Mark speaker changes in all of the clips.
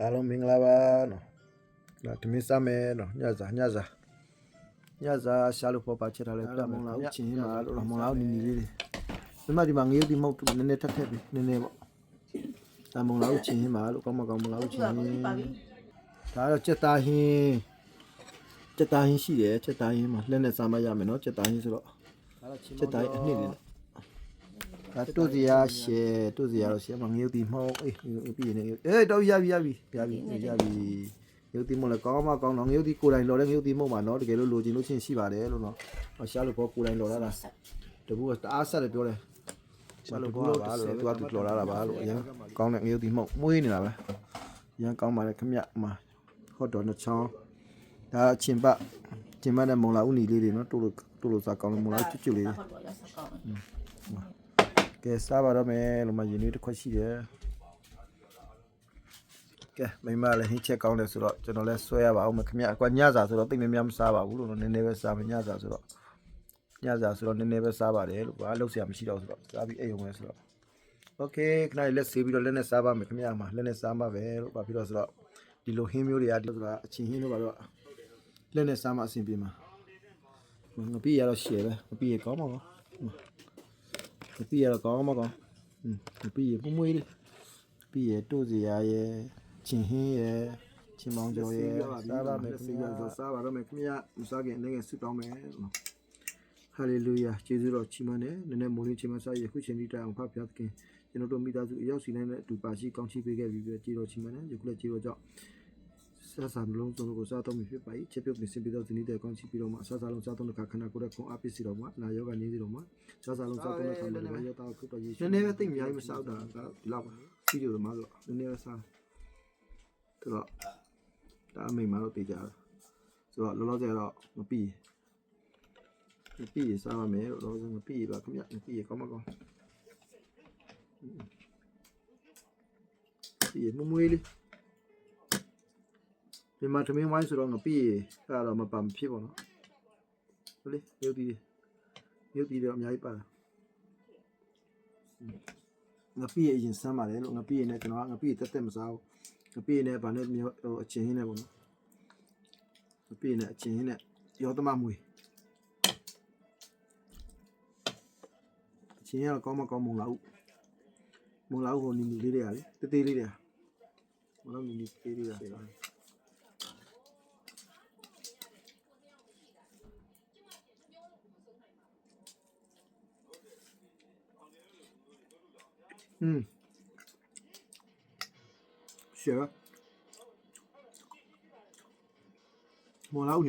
Speaker 1: အားလုံးမင်္ဂလာပါနော်နော်ဒီမင်းစမယ်နော်ညစာညစာညစာရှာလို့ပေါ်ပါချက်ထားလဲပြမလားချင်းမှာလို့မလားနီနီလေးတွေဒီမှာဒီမှာငရုတ်ဒီမုတ်နည်းနည်းထက်ထက်ပြီနည်းနည်းပေါ့ဒါမလားချင်းမှာလို့ကောင်းမကောင်းမလားချင်းဒါတော့ချက်သားဟင်းချက်သားဟင်းရှိတယ်ချက်သားဟင်းမှာလက်နဲ့စားမရမယ်နော်ချက်သားဟင်းဆိုတော့ချက်သားဟင်းအနှစ်လေးနဲ့ ဒါတို့စီရရှယ်တို့စီရတော့ရှယ်မငရုတ်တီမောင်းအေးပြီးနေအေးတော့ရပြီရပြီရပြီရပြီငရုတ်တီမောင်းလည်းကောင်းမကောင်းတော့ငရုတ်တီကိုယ်တိုင်လော်တဲ့ငရုတ်တီမောင်းမှာနော်တကယ်လို့လိုချင်လို့ချင်းရှိပါတယ်လို့နော်ရှားလို့ဘောကိုယ်တိုင်လော်ရတာတပူကတအားဆက်တယ်ပြောတယ်ရှားလို့ဘောပါလို့သူကသူလော်ရတာပါလို့အရင်ကောင်းတဲ့ငရုတ်တီမောင်းမွေးနေတာပဲအရင် ကဲစားပါတော့မယ်လို့မှရင်းနှီးတစ်ခွက်ရှိတယ်ကဲမိမလည်းဟင်းချက်ကောင်းတယ်ဆိုတော့ကျွန်တော်လည်းဆွဲရပါအောင်မခင်ဗျအကွာညစာဆိုတော့တိတ်မများမစားပါဘူးလို့နည်းနည်းပဲစားမယ်ညစာဆိုတော့ညစာဆိုတော့နည်းနည်းပဲစားပါတယ်လို့ဘာလို့ဆရာမရှိတော့ဆိုတော့စားပြီးအိမ်ဝင်မယ်ဆိုတော့ okay ခဏလေးလက်ဆေးပြီးတော့လက်နဲ့စားပါမယ်ခင်ဗျမှာလက်နဲ့စားမှာပဲလို့ဘာဖြစ်လို့ဆိုတော့ဒီလိုဟင်းမျိုးတွေကဒီလိုဆိုတာအချင်းဟင်းတို့ဘာလို့လက်နဲ့စားမှအဆင်ပြေမှာမပြီးရတော့ရှယ်ပဲမပြီးရကောင်းပါဘူး မပြီးရတော့ကောင်းမကောင်းอืมမပြီးရပမွေးလေးပြီးရတို့စီရရဲ့ချင်းဟင်းရဲ့ချင်းမောင်ကျော်ရဲ့စားပါမယ်ခင်ဗျာစားပါတော့မယ်ခင်ဗျာမစားခင်အနေငယ်ဆုတောင်းမယ်ဟာလေလုယာကျေးဇူးတော်ချီးမွမ်းတယ်နည်းနည်းမိုးလေးချီးမွမ်းစားရခုချိန်ဒီတိုင်အောင်ဖဖျားသခင်ကျွန်တော်တို့မိသားစုအရောက်စီနိုင်တဲ့အတူပါရှိကောင်းချီးပေးခဲ့ပြီးပြီးကျေးတော်ချီးမွမ်းတယ်ယခုလည်းကျေးတော်ကြောင့် ဆက်ဆံလုံးစုံကိုစားတော့မြဖြစ်ပါ၏ချက်ပြုတ်နေစင်ပြီးတော့ဇနီးတဲ့ကောင်းချီးပြီးတော့မှဆက်ဆံလုံးစားတော့တဲ့ခါခဏကိုယ်ခွန်အပစ္စည်းတော်မှာနာယောဂနေစီတော်မှာဆက်ဆံလုံးစားတော့တဲ့ခါမှာလည်းရောတာခုတော့ယေရှုနည်းနည်းပဲသိအများကြီးမစားတာကဒီလောက်ပါစီဒီယိုမှာတော့နည်းနည်းပဲစားတယ်တော့ဒါအမိန်မှာတော့တေးကြတယ်ဆိုတော့လောလောဆယ်တော့မပြီးမပြီးရစားရမယ်လို့လောလောဆယ်မပြီးရပါခင်ဗျမပြီးရကောင်းမကောင်းပြီးရမမွေးလေး ဒီမှာသမင်းဝိုင်းဆိုတော့ငပြီးရအဲ့တော့မပမဖြစ်ပါတော့ဟုတ်လေရုပ်တည်ရုပ်တည်တော့အများကြီးပါလားငါပြည့်အရင်စမ်းပါတယ်လို့ငါပြည့်နေကျွန်တော်ကငါပြည့်တက်တက်မစားဘူးငါပြည့်နေဗာနဲ့မျိုးဟိုအချင်းဟင်းနဲ့ပေါ့နော်ငါပြည့်နေအချင်းဟင်းနဲ့ရောသမမွေအချင်းရကောင်းမကောင်းမုံလာဦးမုံလာဦးဟိုနီနီလေးတွေကလေတေးသေးလေးတွေကမလို့နီနီသေးလေးတွေက อืมရှယ်မလာဦး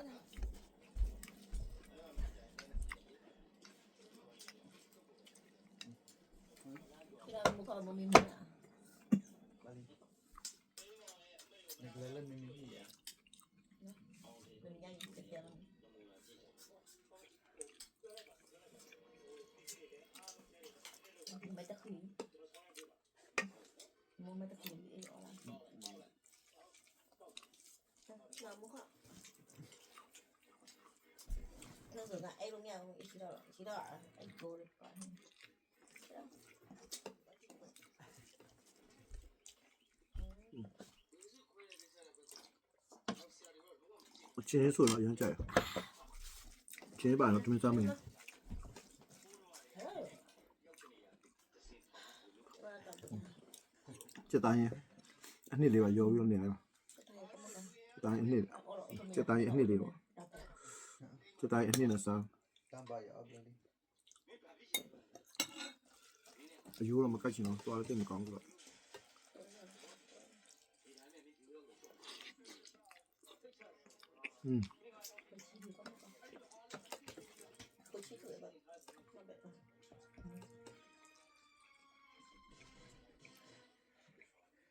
Speaker 1: နေနေတေးသေးလေးရတော့စားကြအောင်တွန်းရอืมဟုတ်တော့
Speaker 2: Kira mo ka mo mimi na. Naglalan mo mimi ya. May takli. Mo may takli eh wala. Na mo ka. Nó rồi là em luôn nha, ít đó, ít đó, anh cô đấy.
Speaker 1: 我今天说了杨家呀，今天晚上准备咱们这单元，你里边有有你来吧，这单元你，这单元你里吧，这单元你那啥，有了么感情了，多了点讲过了。嗯。
Speaker 2: Hãy subscribe cho kênh Ghiền Mì Gõ Để không bỏ lỡ ဒီကိုလေ
Speaker 1: ကျွတ်တော့ကောင်းကျွတ် ကိုမမဲပြ
Speaker 3: Tu tá aí, menina, sabe? Tá baiado。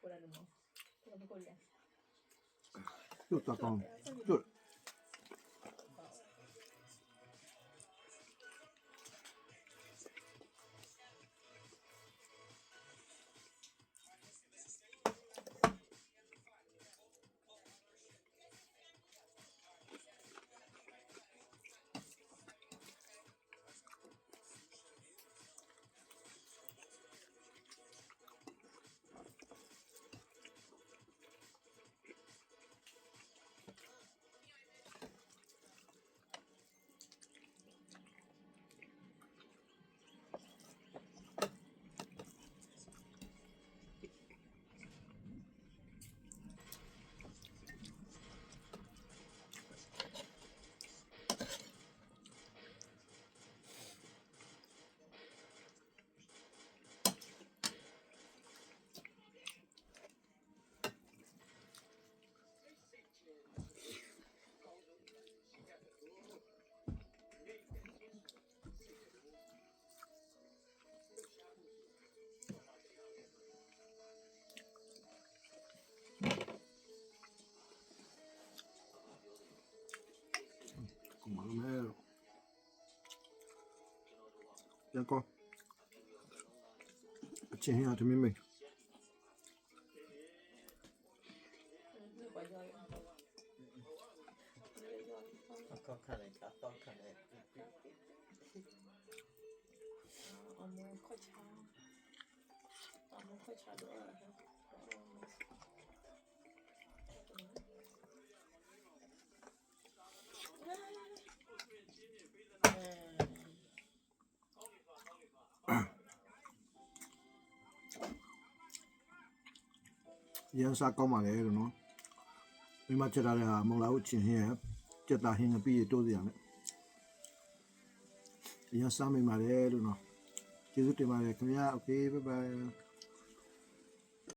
Speaker 3: 过来了吗？过来不？又，Romero.
Speaker 2: Yan ko. Achihin natin mimay. Amor, coitado. Amor, coitado.
Speaker 1: ရန်စားကောင်းပါလေလို့နော်မိမချက်ထားတဲ့ဟာမုံလာဦးချင်းဟင်းရကြက်တာဟင်းကပြီးတိုးစီရမယ်ရန်စားမိပါလေလို့နော်ကျေးဇူးတင်ပါတယ်ခင်ဗျာโอเคဘိုင်ဘိုင်